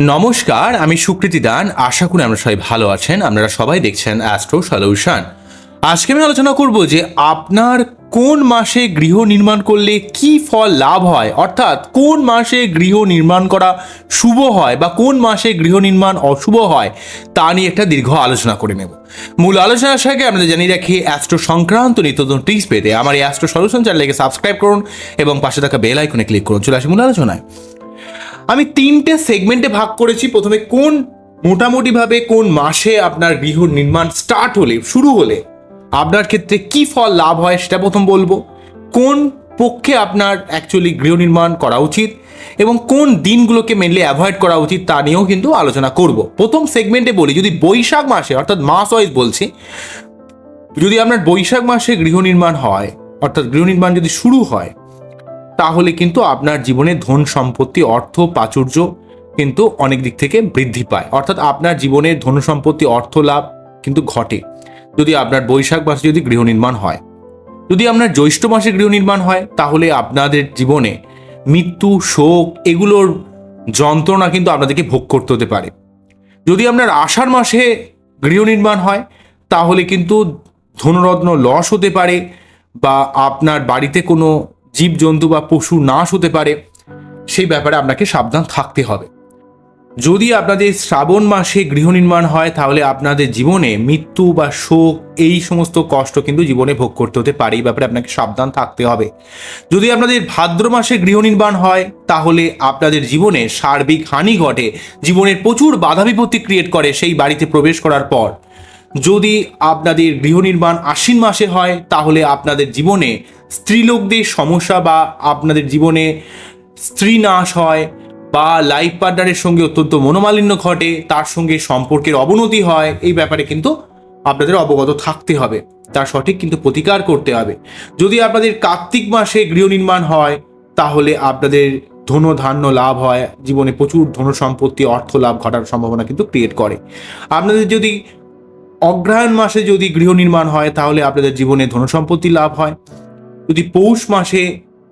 নমস্কার, আমি সুকৃতি দান। আশা করি আমরা সবাই ভালো আছেন। আপনারা সবাই দেখছেন অ্যাস্ট্রো সলিউশন আজকে আমি আলোচনা করব যে আপনার কোন মাসে গৃহ নির্মাণ করলে কি ফল লাভ হয়? অর্থাৎ কোন মাসে গৃহ নির্মাণ করা শুভ হয় বা কোন মাসে গৃহ নির্মাণ অশুভ হয়, তা নিয়ে একটা দীর্ঘ আলোচনা করে নেব। মূল আলোচনার আগে আপনাদের জানিয়ে রাখি অ্যাস্ট্রো সংক্রান্ত নিত্য নতুন টিপস পেতে আমার এই অ্যাস্ট্রো সলিউশন চ্যানেলকে সাবস্ক্রাইব করুন এবং পাশে থাকা বেল আইকনে ক্লিক করুন। চলে আসি মূল আলোচনায়। আমি তিনটে সেগমেন্টে ভাগ করেছি। প্রথমে কোন, মোটামুটিভাবে কোন মাসে আপনার গৃহ নির্মাণ স্টার্ট হলে, শুরু হলে আপনার ক্ষেত্রে কি ফল লাভ হয় সেটা প্রথম বলব। কোন পক্ষে আপনার অ্যাকচুয়ালি গৃহ নির্মাণ করা উচিত এবং কোন দিনগুলোকে মেনলি অ্যাভয়েড করা উচিত তা নিয়েও কিন্তু আলোচনা করব। প্রথম সেগমেন্টে বলি, যদি বৈশাখ মাসে, অর্থাৎ মাস ওয়াইজ বলছি, যদি আপনার বৈশাখ মাসে গৃহ নির্মাণ হয়, অর্থাৎ গৃহ নির্মাণ যদি শুরু হয়, তাহলে কিন্তু আপনার জীবনে ধন সম্পত্তি, অর্থ, প্রাচুর্য কিন্তু অনেক দিক থেকে বৃদ্ধি পায়। অর্থাৎ আপনার জীবনে ধন সম্পত্তি, অর্থ লাভ কিন্তু ঘটে। যদি আপনার বৈশাখ মাসে যদি গৃহ নির্মাণ হয়। যদি আপনার জ্যৈষ্ঠ মাসে গৃহ নির্মাণ হয়, তাহলে আপনাদের জীবনে মৃত্যু, শোক এগুলোর যন্ত্রণা কিন্তু আপনাদেরকে ভোগ করতে হতে পারে। যদি আপনার আষাঢ় মাসে গৃহ নির্মাণ হয়, তাহলে কিন্তু ধনরত্ন লস হতে পারে বা আপনার বাড়িতে কোনো জীবজন্তু বা পশু নাশ হতে পারে। সেই ব্যাপারে আপনাকে সাবধান থাকতে হবে। যদি আপনাদের শ্রাবণ মাসে গৃহ নির্মাণ হয়, তাহলে আপনাদের জীবনে মৃত্যু বা শোক, এই সমস্ত কষ্ট কিন্তু জীবনে ভোগ করতে হতে পারে। এই ব্যাপারে আপনাকে সাবধান থাকতে হবে। যদি আপনাদের ভাদ্র মাসে গৃহ নির্মাণ হয়, তাহলে আপনাদের জীবনে সার্বিক হানি ঘটে। জীবনের প্রচুর বাধা বিপত্তি ক্রিয়েট করে সেই বাড়িতে প্রবেশ করার পর। যদি আপনাদের গৃহ নির্মাণ আশ্বিন মাসে হয়, তাহলে আপনাদের জীবনে স্ত্রীলোকদের সমস্যা বা আপনাদের জীবনে স্ত্রী নাশ হয়। বা লাইফ পার্টনারের সঙ্গে অত্যন্ত মনোমালিন্য ঘটে, তার সঙ্গে সম্পর্কের অবনতি হয়, এই ব্যাপারে কিন্তু আপনাদের অবগত থাকতে হবে। তার সঠিক কিন্তু প্রতিকার করতে হবে। যদি আপনাদের কার্তিক মাসে গৃহ নির্মাণ হয়, তাহলে আপনাদের ধন ধান্য লাভ হয়, জীবনে প্রচুর ধন সম্পত্তি, অর্থ লাভ ঘটার সম্ভাবনা কিন্তু ক্রিয়েট করে। আপনাদের যদি অগ্রহায়ণ মাসে যদি গৃহ নির্মাণ হয়, তাহলে আপনাদের জীবনে ধন সম্পত্তি লাভ হয়। যদি পৌষ মাসে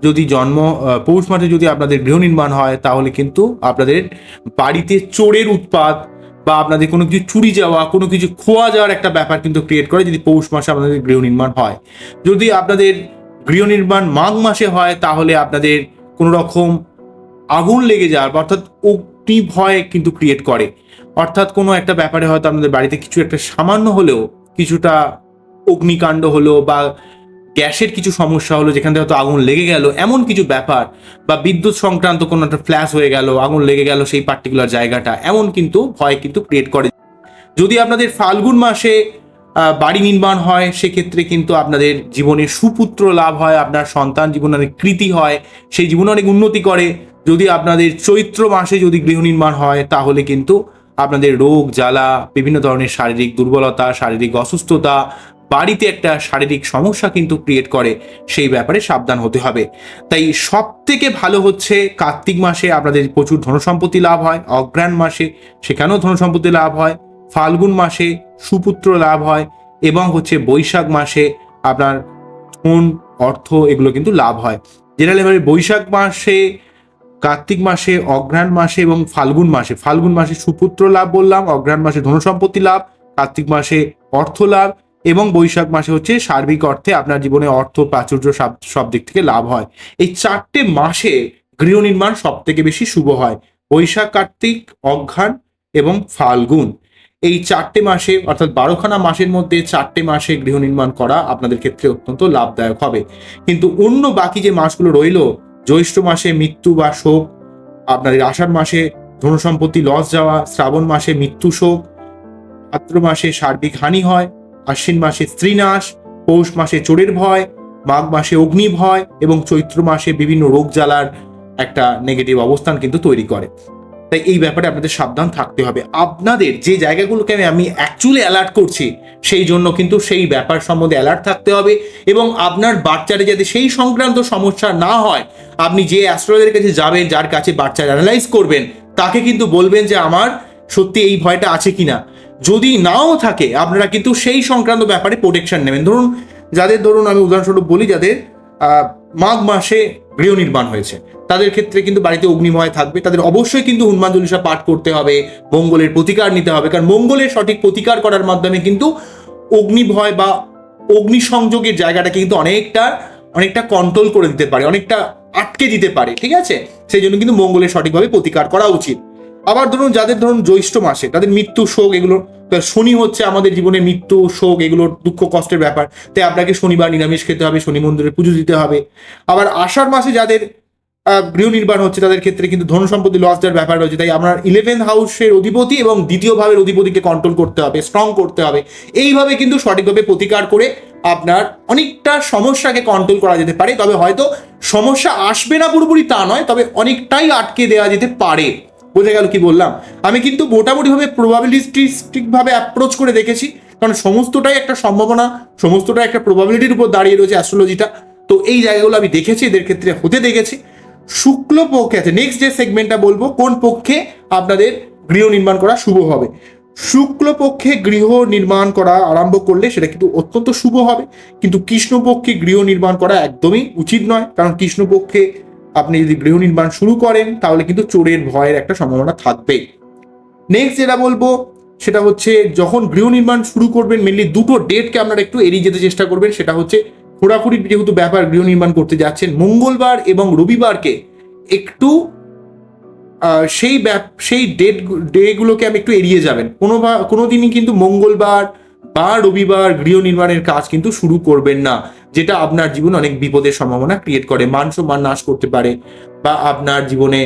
যদি জন্ম পৌষ মাসে যদি আপনাদের গৃহ নির্মাণ হয়, তাহলে কিন্তু আপনাদের বাড়িতে চোরের উৎপাত বা আপনাদের কোনো কিছু চুরি যাওয়া, কোনো কিছু খোয়া যাওয়ার একটা ব্যাপার কিন্তু ক্রিয়েট করে যদি পৌষ মাসে আপনাদের গৃহ নির্মাণ হয়। যদি আপনাদের গৃহ নির্মাণ মাঘ মাসে হয়, তাহলে আপনাদের কোনো রকম আগুন লেগে যাওয়ার অর্থাৎ অগ্নি ভয় কিন্তু ক্রিয়েট করে। অর্থাৎ কোনো একটা ব্যাপারে হয়তো আপনাদের বাড়িতে কিছু একটা সামান্য হলেও, কিছুটা অগ্নিকাণ্ড হলো বা গ্যাসের কিছু সমস্যা হলো, যেখান থেকে হয়তো আগুন লেগে গেল, এমন কিছু ব্যাপার বা বিদ্যুৎ সংক্রান্ত কোনো একটা ফ্ল্যাশ হয়ে গেল, আগুন লেগে গেল সেই পার্টিকুলার জায়গাটা, এমন কিন্তু ভয় কিন্তু ক্রিয়েট করে। যদি আপনাদের ফাল্গুন মাসে বাড়ি নির্মাণ হয়, সেক্ষেত্রে কিন্তু আপনাদের জীবনে সুপুত্র লাভ হয়, আপনার সন্তান জীবনে অনেক কৃতি হয়, সেই জীবনে অনেক উন্নতি করে। যদি আপনাদের চৈত্র মাসে যদি গৃহ নির্মাণ হয়, তাহলে কিন্তু আপনাদের রোগ, জ্বালা, বিভিন্ন ধরনের শারীরিক দুর্বলতা, শারীরিক অসুস্থতা বাড়িতে একটা শারীরিক সমস্যা কিন্তু ক্রিয়েট করে, সেই ব্যাপারে সাবধান হতে হবে। তাই সব থেকে ভালো হচ্ছে, কার্তিক মাসে আপনাদের প্রচুর ধনসম্পত্তি লাভ হয় অগ্রাণ মাসে সেখানেও ধনসম্পত্তি লাভ হয়, ফাল্গুন মাসে সুপুত্র লাভ হয়, এবং হচ্ছে বৈশাখ মাসে আপনার ধন অর্থ এগুলো কিন্তু লাভ হয়। জেনারেল এবারে বৈশাখ মাসে, কার্তিক মাসে অগ্রহায়ণ মাসে এবং ফাল্গুন মাসে। ফাল্গুন মাসে সুপুত্র লাভ বললাম অগ্রহায়ণ মাসে ধনসম্পত্তি লাভ, কার্তিক মাসে অর্থ লাভ এবং বৈশাখ মাসে হচ্ছে সার্বিক অর্থে আপনার জীবনে অর্থ, প্রাচুর্য সব সব দিক থেকে লাভ হয়। এই চারটে মাসে গৃহ নির্মাণ সব থেকে বেশি শুভ হয়। বৈশাখ, কার্তিক, অঘ্রাণ এবং ফাল্গুন। এই চারটে মাসে, অর্থাৎ বারোখানা মাসের মধ্যে চারটে মাসে গৃহ নির্মাণ করা আপনাদের ক্ষেত্রে অত্যন্ত লাভদায়ক হবে। কিন্তু অন্য বাকি যে মাসগুলো রইল, জ্যৈষ্ঠ মাসে মৃত্যু বা শোক, আপনাদের আষাঢ় মাসে ধনসম্পত্তি লস যাওয়া, শ্রাবণ মাসে মৃত্যু শোক, ভাদ্র মাসে সার্বিক হানি হয় আশ্বিন মাসে স্ত্রীনাশ, পৌষ মাসে চোরের ভয়, মাঘ মাসে অগ্নি ভয় এবং চৈত্র মাসে বিভিন্ন রোগ জ্বালার একটা নেগেটিভ অবস্থান কিন্তু তৈরি করে। তাই এই ব্যাপারে আপনাদের সাবধান থাকতে হবে। আপনাদের যে জায়গাগুলোকে আমি আমি অ্যাকচুয়ালি অ্যালার্ট করছি, সেই জন্য কিন্তু সেই ব্যাপার সম্বন্ধে অ্যালার্ট থাকতে হবে এবং আপনার বাচ্চারে যাতে সেই সংক্রান্ত সমস্যা না হয়, আপনি যে অ্যাস্ট্রোলজারের কাছে যাবেন, যার কাছে বাচ্চার অ্যানালাইজ করবেন, তাকে কিন্তু বলবেন যে, আমার সত্যি এই ভয়টা আছে কিনা? যদি নাও থাকে, আপনারা কিন্তু সেই সংক্রান্ত ব্যাপারে প্রোটেকশন নেবেন। ধরুন, যাদের, ধরুন আমি উদাহরণস্বরূপ বলি, যাদের মাঘ মাসে গৃহ নির্মাণ হয়েছে, তাদের ক্ষেত্রে কিন্তু বাড়িতে অগ্নিময় থাকবে, তাদের অবশ্যই কিন্তু হনুমান চল্লিশা পাঠ করতে হবে, মঙ্গলের প্রতিকার নিতে হবে, কারণ মঙ্গলের সঠিক প্রতিকার করার মাধ্যমে কিন্তু অগ্নিভয় বা অগ্নি সংযোগের জায়গাটাকে কিন্তু অনেকটা অনেকটা কন্ট্রোল করে দিতে পারে, অনেকটা আটকে দিতে পারে, ঠিক আছে? সেই জন্য কিন্তু মঙ্গলের সঠিকভাবে প্রতিকার করা উচিত। আবার ধরুন যাদের ধরুন জ্যৈষ্ঠ মাসে, তাদের মৃত্যু শোক, এগুলো শনি হচ্ছে আমাদের জীবনে মৃত্যু শোক এগুলোর দুঃখ কষ্টের ব্যাপার। তাই আপনাকে শনিবার নিরামিষ খেতে হবে, শনি মন্দিরে পুজো দিতে হবে। আবার আষাঢ় মাসে যাদের গৃহ নির্মাণ হচ্ছে, তাদের ক্ষেত্রে কিন্তু ধন সম্পত্তি লস দেওয়ার ব্যাপার রয়েছে। তাই আপনার ইলেভেন হাউসের অধিপতি এবং দ্বিতীয় ভাবের অধিপতিকে কন্ট্রোল করতে হবে স্ট্রং করতে হবে। এইভাবে কিন্তু সঠিকভাবে প্রতিকার করে আপনার অনেকটা সমস্যাকে কন্ট্রোল করা যেতে পারে। তবে হয়তো সমস্যা আসবে না পুরোপুরি তা নয়, তবে অনেকটাই আটকে দেওয়া যেতে পারে। বোঝা গেল কি বললাম। আমি কিন্তু মোটামুটিভাবে প্রবাবিলিস্টিক ভাবে অ্যাপ্রোচ করে দেখেছি, কারণ সমস্তটাই একটা সম্ভাবনা, সমস্তটাই একটা প্রবাবিলিটির উপর দাঁড়িয়ে রয়েছে অ্যাস্ট্রোলজিটা তো এই জায়গাগুলো আমি দেখেছি, এদের ক্ষেত্রে হতে দেখেছি। শুক্ল পক্ষে আছে নেক্সট যে সেগমেন্টটা বলব, কোন পক্ষে আপনাদের গৃহ নির্মাণ করা শুভ হবে? শুক্ল পক্ষে গৃহ নির্মাণ করা আরম্ভ করলে সেটা কিন্তু অত্যন্ত শুভ হবে। কিন্তু কৃষ্ণপক্ষে গৃহ নির্মাণ করা একদমই উচিত নয়, কারণ কৃষ্ণপক্ষে আপনি যদি গৃহ নির্মাণ শুরু করেন, তাহলে কিন্তু চোরের ভয়ের একটা সম্ভাবনা থাকবে নেক্সট যেটা বলব, সেটা হচ্ছে যখন গৃহ নির্মাণ শুরু করবেন মেনলি দুটো ডেটকে আপনারা একটু এড়িয়ে যেতে চেষ্টা করবেন, সেটা হচ্ছে খোঁড়াখুড়ির যেহেতু ব্যাপার গৃহ নির্মাণ করতে যাচ্ছেন, মঙ্গলবার এবং রবিবারকে একটু সেই ব্যাপ, সেই ডেট ডেগুলোকে আমি একটু এড়িয়ে যাবেন। কোনো কোনো দিনই কিন্তু মঙ্গলবার বা রবিবার গৃহ নির্মাণের কাজ কিন্তু শুরু করবেন না, যেটা আপনার জীবনে অনেক বিপদের সম্ভাবনা ক্রিয়েট করে, মান সম্মান নাশ করতে পারে বা আপনার জীবনে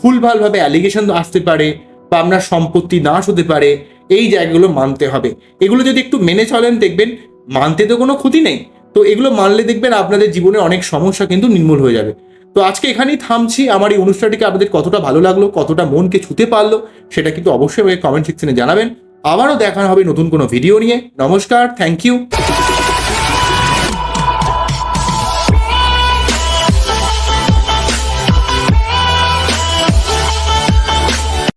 ভুলভালভাবে অ্যালিগেশন আসতে পারে বা আপনার সম্পত্তি নাশ হতে পারে, এই জায়গাগুলো মানতে হবে। এগুলো যদি একটু মেনে চলেন, দেখবেন মানতে তো কোনো ক্ষতি নেই। তো এগুলো মানলে দেখবেন আপনাদের জীবনে অনেক সমস্যা কিন্তু নির্মূল হয়ে যাবে। তো আজকে এখানেই থামছি। আমার এই অনুষ্ঠানটিকে আপনাদের কতটা ভালো লাগল, কতটা মনকে ছুতে পারল, সেটা কিন্তু অবশ্যই আমাকে কমেন্ট সেকশনে জানাবেন। আবারও দেখা হবে নতুন কোনো ভিডিও নিয়ে। নমস্কার থ্যাংক ইউ